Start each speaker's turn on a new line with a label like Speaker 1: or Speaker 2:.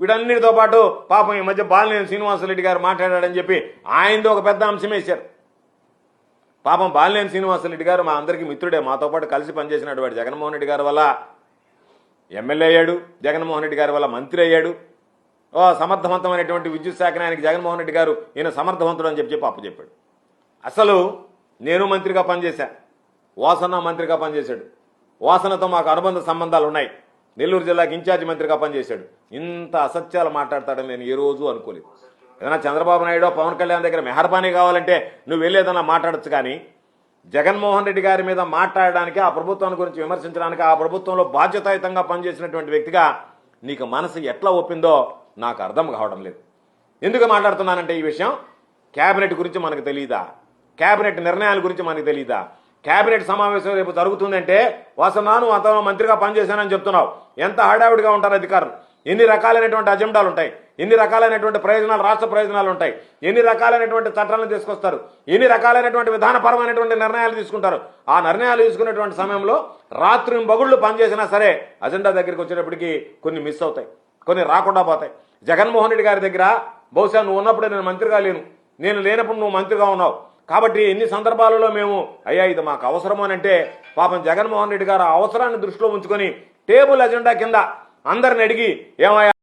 Speaker 1: వీటన్నిటితో పాటు పాపం ఈ మధ్య బాలినేని శ్రీనివాసరెడ్డి గారు మాట్లాడాడని చెప్పి ఆయనతో ఒక పెద్ద అంశం వేశారు. పాపం బాలినేని శ్రీనివాసరెడ్డి గారు మా అందరికీ మిత్రుడే మాతో పాటు కలిసి పనిచేసినటువంటి జగన్మోహన్ రెడ్డి గారి వల్ల ఎమ్మెల్యే అయ్యాడు జగన్మోహన్ రెడ్డి గారి వల్ల మంత్రి అయ్యాడు. ఓ సమర్థవంతమైనటువంటి విద్యుత్ శాఖ ఆయనకి జగన్మోహన్ రెడ్డి గారు ఈయన సమర్థవంతుడు అని చెప్పి చెప్పి అప్పచెప్పాడు అసలు నేను మంత్రిగా పనిచేశా వాసన మంత్రిగా పనిచేశాడు. వాసనతో మాకు అనుబంధ సంబంధాలు ఉన్నాయి నెల్లూరు జిల్లాకి ఇన్ఛార్జ్ మంత్రిగా పనిచేశాడు. ఇంత అసత్యాలు మాట్లాడతాడని నేను ఏ రోజు అనుకోలేదు. ఏదైనా చంద్రబాబు నాయుడు పవన్ కళ్యాణ్ దగ్గర మెహర్బానీ కావాలంటే నువ్వు వెళ్ళేదన్నా మాట్లాడచ్చు కానీ జగన్మోహన్ రెడ్డి గారి మీద మాట్లాడడానికి ఆ ప్రభుత్వాన్ని గురించి విమర్శించడానికి ఆ ప్రభుత్వంలో బాధ్యతాయుతంగా పనిచేసినటువంటి వ్యక్తిగా నీకు మనసు ఎట్లా ఒప్పిందో నాకు అర్థం కావడం లేదు. ఎందుకు మాట్లాడుతున్నానంటే ఈ విషయం? క్యాబినెట్ గురించి మనకు తెలియదా క్యాబినెట్ నిర్ణయాల గురించి మనకు తెలియదా కేబినెట్ సమావేశం రేపు జరుగుతుందంటే వాసనాను అంతలో మంత్రిగా పనిచేశానని చెప్తున్నావు. ఎంత హడావిడిగా ఉంటారు అధికారులు? ఎన్ని రకాలైనటువంటి అజెండాలు ఉంటాయి ఎన్ని రకాలైనటువంటి ప్రయోజనాలు రాష్ట్ర ప్రయోజనాలు ఉంటాయి ఎన్ని రకాలైనటువంటి చట్టాలను తీసుకొస్తారు? ఎన్ని రకాలైనటువంటి విధానపరమైనటువంటి నిర్ణయాలు తీసుకుంటారు? ఆ నిర్ణయాలు తీసుకునేటువంటి సమయంలో రాత్రి బగుళ్ళు పనిచేసినా సరే అజెండా దగ్గరికి వచ్చేటప్పటికి కొన్ని మిస్ అవుతాయి. కొన్ని రాకుండా పోతాయి. జగన్మోహన్ రెడ్డి గారి దగ్గర బహుశా నువ్వు ఉన్నప్పుడే నేను మంత్రిగా లేను. నేను లేనప్పుడు నువ్వు మంత్రిగా ఉన్నావు. కాబట్టి ఎన్ని సందర్భాలలో మేము అయ్యా ఇది మాకు అవసరము అని అంటే పాపం జగన్మోహన్ రెడ్డి గారు ఆ అవసరాన్ని దృష్టిలో ఉంచుకొని టేబుల్ అజెండా కింద అందరిని అడిగి ఏమయ్యా